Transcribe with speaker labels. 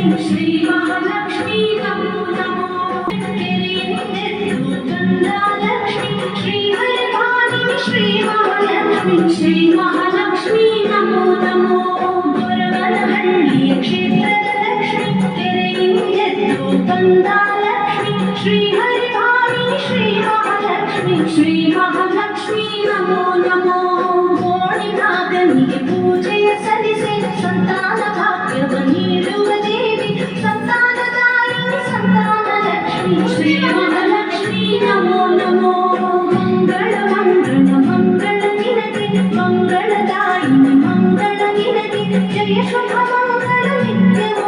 Speaker 1: Mahalakshmi Namo Namo కిరీటెత్తు Gangalakshmi みんなも!